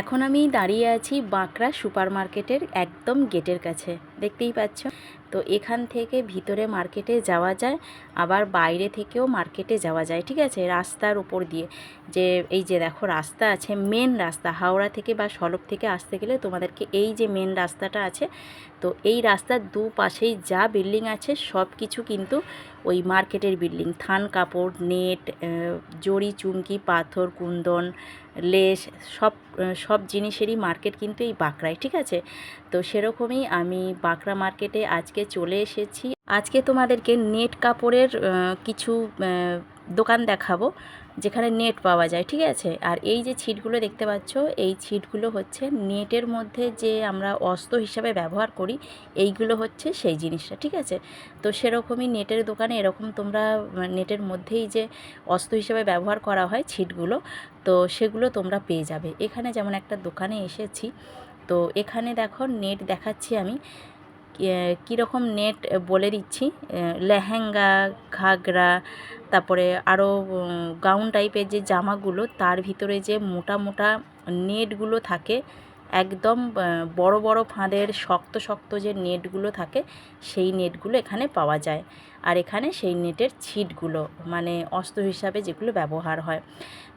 এখন আমি দাঁড়িয়ে আছি বাঁকড়া সুপার মার্কেটের একদম গেটের কাছে। দেখতেই পাচ্ছ? তো এখান থেকে ভিতরে মার্কেটে যাওয়া যায়, আবার বাইরে থেকেও মার্কেটে যাওয়া যায়, ঠিক আছে? রাস্তার উপর দিয়ে। যে এই যে দেখো রাস্তা আছে, মেন রাস্তা, হাওড়া থেকে বা সড়ক থেকে আসতে গেলে তোমাদেরকে এই যে মেন রাস্তাটা আছে, তো এই রাস্তার দুপাশেই যা বিল্ডিং আছে, সব কিছু কিন্তু ওই মার্কেটের বিল্ডিং। থান কাপড়, নেট জড়ি, চুমকি, পাথর, কুন্দন, লেস, সব সব জিনিসেরই মার্কেট কিন্তু এই বাঁকড়ায়, ঠিক আছে? তো সেরকমই আমি বাঁকড়া মার্কেটে আজকে চলে এসেছি। আজকে তোমাদেরকে নেট কাপড়ের কিছু দোকান দেখাবো, যেখানে নেট পাওয়া যায়, ঠিক আছে? আর এই যে ছিটগুলো দেখতে পাচ্ছ, এই ছিটগুলো হচ্ছে নেটের মধ্যে যে আমরা অস্ত্র হিসাবে ব্যবহার করি, এইগুলো হচ্ছে সেই জিনিসটা, ঠিক আছে? তো সেরকমই নেটের দোকানে এরকম তোমরা নেটের মধ্যেই যে অস্ত্র হিসাবে ব্যবহার করা হয় ছিটগুলো, তো সেগুলো তোমরা পেয়ে যাবে। এখানে যেমন একটা দোকানে এসেছি, তো এখানে দেখো নেট দেখাচ্ছি আমি। কীরকম নেট বলে দিচ্ছি? লেহেঙ্গা, ঘাগরা, তারপরে আরও গাউন টাইপের যে জামাগুলো, তার ভিতরে যে মোটা মোটা নেটগুলো থাকে, একদম বড় বড় ফাঁদের শক্ত শক্ত যে নেটগুলো থাকে, সেই নেটগুলো এখানে পাওয়া যায়। আর এখানে সেই নেটের ছিটগুলো মানে অস্ত্র হিসাবে যেগুলো ব্যবহার হয়।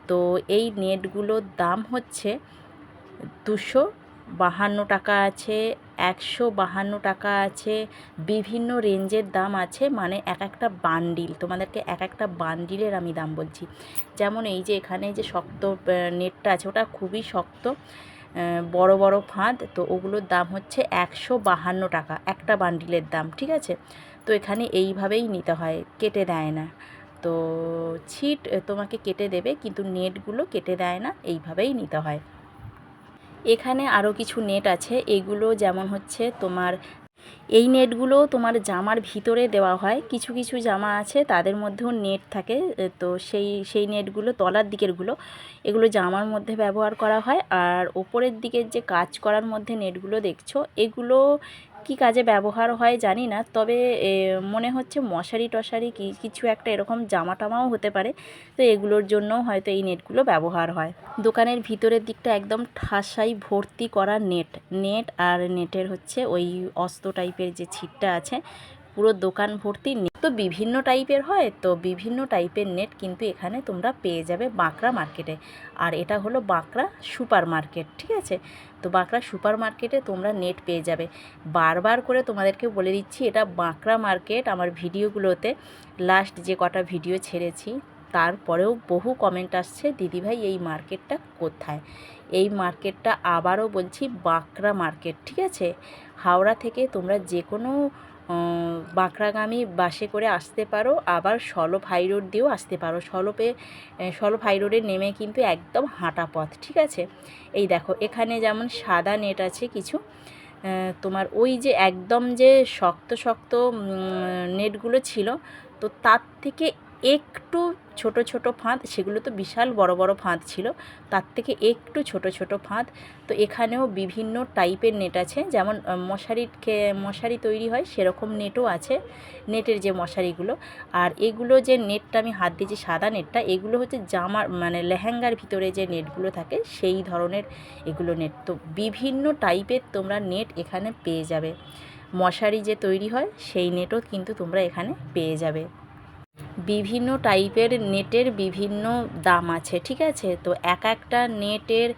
তো এই নেটগুলোর দাম হচ্ছে দুশো বাহান্ন টাকা আছে একশো বাহান্ন টাকা আছে। বিভিন্ন রেঞ্জের দাম আছে মানে এক একটা বান্ডিল তোমাদেরকে এক একটা বান্ডিলের আমি দাম বলছি। যেমন এই যে এখানে যে শক্ত নেটটা আছে, ওটা খুবই শক্ত বড় বড় ফাঁদ, তো ওগুলোর দাম হচ্ছে একশো বাহান্ন টাকা, একটা বান্ডিলের দাম, ঠিক আছে? তো এখানে এইভাবেই নিতে হয়, কেটে দেয় না। তো ছিট তোমাকে কেটে দেবে, কিন্তু নেটগুলো কেটে দেয় না, এইভাবেই নিতে হয়। এখানে আরও কিছু নেট আছে, এগুলো যেমন হচ্ছে তোমার, এই নেটগুলো তোমার জামার ভিতরে দেওয়া হয়, কিছু কিছু জামা আছে তাদের মধ্যেও নেট থাকে তো সেই সেই নেটগুলো তলার দিকেরগুলো এগুলো জামার মধ্যে ব্যবহার করা হয়, আর ওপরের দিকের যে কাজ করার মধ্যে নেটগুলো দেখছ, এগুলো কি কাজে ব্যবহার হয় জানি না, তবে মনে হচ্ছে মশারি টশারি কি, কিছু একটা এরকম জামা টামাও হতে পারে। তো এগুলোর জন্যও হয়তো এই নেটগুলো ব্যবহার হয়। দোকানের ভিতরের দিকটা একদম ঠাসাই ভর্তি করা নেট। নেট আর নেটের হচ্ছে ওই অস্ত টাইপের যে ছিটটা আছে পুরো দোকান ভর্তি নেট তো বিভিন্ন টাইপের হয়, তো বিভিন্ন টাইপের নেট কিন্তু এখানে তোমরা পেয়ে যাবে বাঁকড়া মার্কেটে আর এটা হলো বাঁকড়া সুপার মার্কেট ঠিক আছে? তো বাঁকড়া সুপার মার্কেটে তোমরা নেট পেয়ে যাবে। বারবার করে তোমাদেরকে বলে দিচ্ছি, এটা বাঁকড়া মার্কেট আমার ভিডিওগুলোতে। লাস্ট যে কটা ভিডিও ছেড়েছি, তারপরেও বহু কমেন্ট আসছে, দিদিভাই, এই মার্কেটটা কোথায়? এই মার্কেটটা আবারও বলছি, বাঁকড়া মার্কেট ঠিক আছে? হাওড়া থেকে তোমরা যে কোনো বাঁকড়াগামী বাসে করে আসতে পারো আবার সলপ হাই রোড দিয়েও আসতে পারো। সলপে আহ, সলপ হাই রোডে নেমে কিন্তু একদম হাঁটা পথ ঠিক আছে? এই দেখো এখানে যেমন সাদা নেট আছে কিছু তোমার ওই যে একদম যে শক্ত শক্ত নেটগুলো ছিল তো তার থেকে একটু ছোট ছোট ফাঁদ, সেগুলো তো বিশাল বড় বড় ফাঁদ ছিল, তার থেকে একটু ছোট ছোট ফাঁদ। তো এখানেও বিভিন্ন টাইপের নেট আছে, যেমন মশারির মশারি তৈরি হয়, সেরকম নেটও আছে, নেটের যে মশারিগুলো। আর এগুলো যে নেটটা আমি হাত দিয়েছি, সাদা নেটটা, এগুলো হচ্ছে জামার মানে লেহেঙ্গার ভিতরে যে নেটগুলো থাকে, সেই ধরনের এগুলো নেট। তো বিভিন্ন টাইপের তোমরা নেট এখানে পেয়ে যাবে। মশারি যে তৈরি হয়, সেই নেটও কিন্তু তোমরা এখানে পেয়ে যাবে। বিভিন্ন টাইপের নেটের বিভিন্ন দাম আছে, ঠিক আছে? তো এক একটা নেটের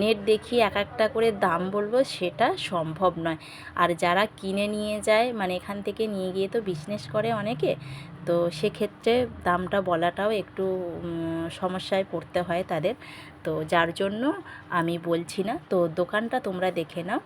নেট দেখি এক একটা করে দাম বলব সেটা সম্ভব নয়। আর যারা কিনে নিয়ে যায় মানে এখান থেকে নিয়ে গিয়ে তো বিজনেস করে অনেকে, তো সেক্ষেত্রে দামটা বলাটাও একটু সমস্যায় পড়তে হয় তাদের। তো যার জন্য আমি বলছি না। তো দোকানটা তোমরা দেখে নাও।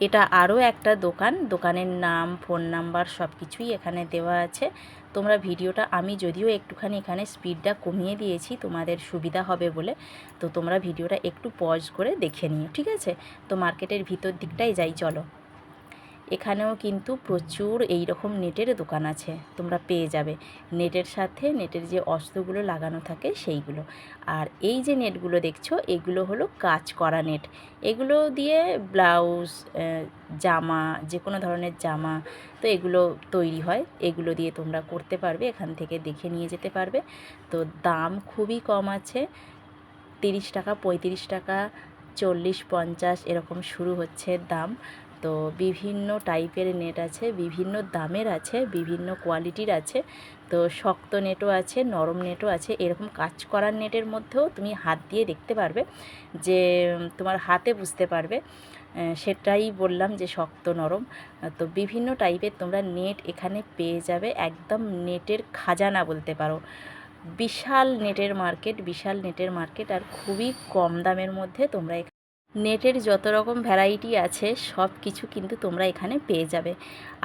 এটা আরও একটা দোকান। দোকানের নাম, ফোন নাম্বার সব কিছুই এখানে দেওয়া আছে। তোমরা ভিডিওটা, আমি যদিও একটুখানি এখানে স্পিডটা কমিয়ে দিয়েছি, তোমাদের সুবিধা হবে বলে। তো তোমরা ভিডিওটা একটু পজ করে দেখে নিও, ঠিক আছে? তো মার্কেটের ভিতর দিকটাই যাই, চলো। এখানেও কিন্তু প্রচুর এই রকম নেটের দোকান আছে, তোমরা পেয়ে যাবে। নেটের সাথে নেটের যে অস্ত্রগুলো লাগানো থাকে সেইগুলো। আর এই যে নেটগুলো দেখছ, এগুলো হলো কাজ করা নেট। এগুলো দিয়ে ব্লাউজ জামা যে কোনো ধরনের জামা তো এগুলো তৈরি হয়। এগুলো দিয়ে তোমরা করতে পারবে, এখান থেকে দেখে নিয়ে যেতে পারবে। তো দাম খুবই কম আছে, তিরিশ টাকা, পঁয়ত্রিশ টাকা, চল্লিশ, পঞ্চাশ, এরকম শুরু হচ্ছে দাম। তো বিভিন্ন টাইপের নেট আছে, বিভিন্ন দামের আছে, বিভিন্ন কোয়ালিটির আছে। তো শক্ত নেটও আছে, নরম নেটও আছে। এরকম কাজ করার নেটের মধ্যেও তুমি হাত দিয়ে দেখতে পারবে যে তোমার হাতে বুঝতে পারবে। সেটাই বললাম যে শক্ত, নরম। তো বিভিন্ন টাইপের তোমরা নেট এখানে পেয়ে যাবে। একদম নেটের খাজানা বলতে পারো। বিশাল নেটের মার্কেট বিশাল নেটের মার্কেট আর খুবই কম দামের মধ্যে তোমরা নেটের যত রকম ভ্যারাইটি আছে, সব কিছু কিন্তু তোমরা এখানে পেয়ে যাবে।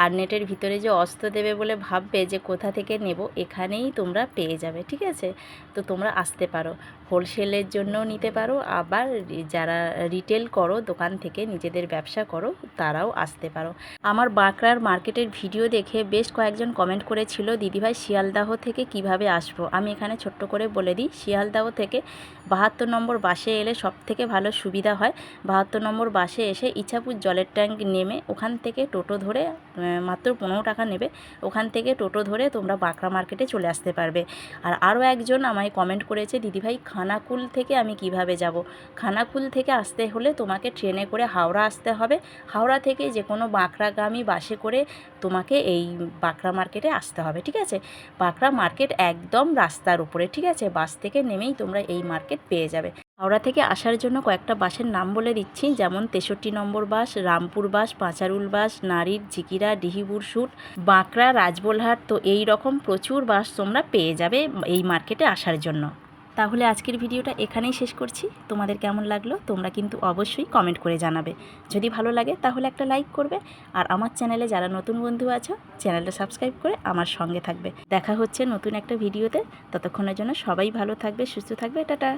আর নেটের ভিতরে যে অস্ত্র দেবে বলে ভাববে যে কোথা থেকে নেব, এখানেই তোমরা পেয়ে যাবে, ঠিক আছে? তো তোমরা আসতে পারো। হোলসেলের জন্যও নিতে পারো। আবার যারা রিটেল করো, দোকান থেকে নিজেদের ব্যবসা করো, তারাও আসতে পারো। আমার বাঁকড়ার মার্কেটের ভিডিও দেখে বেশ কয়েকজন কমেন্ট করেছিল দিদিভাই শিয়ালদাহ থেকে কীভাবে আসব? আমি এখানে ছোট্ট করে বলে দিই, শিয়ালদাহ থেকে বাহাত্তর নম্বর বাসে এলে সব থেকে ভালো সুবিধা হয়। বাহাত্তর নম্বর বাসে এসে ইছাপুর জলের ট্যাঙ্ক নেমে ওখান থেকে টোটো ধরে মাত্র পনেরো টাকা নেবে। ওখান থেকে টোটো ধরে তোমরা বাঁকড়া মার্কেটে চলে আসতে পারবে। আর আরও একজন আমায় কমেন্ট করেছে দিদিভাই খানাকুল থেকে আমি কীভাবে যাব? খানাকুল থেকে আসতে হলে তোমাকে ট্রেনে করে হাওড়া আসতে হবে। হাওড়া থেকে যে কোনো বাঁকড়াগামী বাসে করে তোমাকে এই বাঁকড়া মার্কেটে আসতে হবে, ঠিক আছে? বাঁকড়া মার্কেট একদম রাস্তার উপরে, ঠিক আছে? বাস থেকে নেমেই তোমরা এই মার্কেট পেয়ে যাবে। হাওড়া থেকে আসার জন্য কয়েকটা বাসের নাম বলে দিচ্ছি, যেমন তেষট্টি নম্বর বাস, রামপুর বাস, পাঁচারুল বাস, নারীর ঝিকিরা, ডিহিবুর শুট বাঁকড়া, রাজবোলহাট, তো এই রকম প্রচুর বাস তোমরা পেয়ে যাবে এই মার্কেটে আসার জন্য। তাহলে আজকের ভিডিওটা এখানেই শেষ করছি। তোমাদের কেমন লাগল তোমরা কিন্তু অবশ্যই কমেন্ট করে জানাবে। যদি ভালো লাগে তাহলে একটা লাইক করবে। আর আমার চ্যানেলে যারা নতুন বন্ধু আছো চ্যানেলটা সাবস্ক্রাইব করে আমার সঙ্গে থাকবে। দেখা হচ্ছে নতুন একটা ভিডিওতে। ততক্ষণের জন্য সবাই ভালো থাকবে, সুস্থ থাকবে। টাটা!